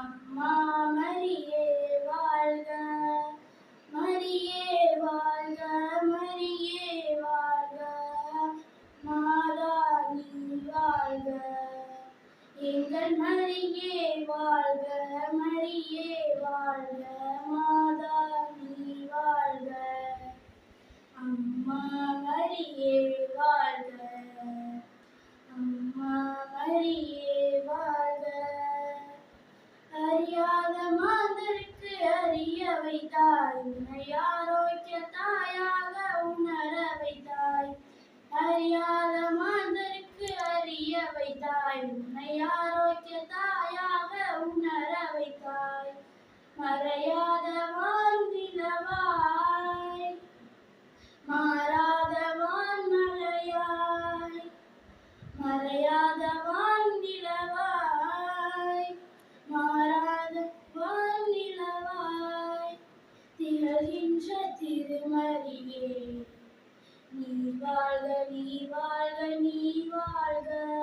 அம்மா மரியே வாழ்க மரியே வாழ்க மரியே வாழ்க. மாதா நீ வாழ்க. எங்கள் மரியே வாழ்க மரியே வாழ்க. மா வைத்தாய் உன்னை ஆரோக்கிய தாயாக உணர வைத்தாய். அறியாத மாந்தருக்கு அறிய வைத்தாய். உன்னை ஆரோக்கிய தாயாக உணர வைத்தாய். மறையாத வாழ்நிலவாய் மாறாத வான்மலையாய் மறையாத வான்நிலவாய் வாழ்க நீ வாழ்க நீ வாழ்க.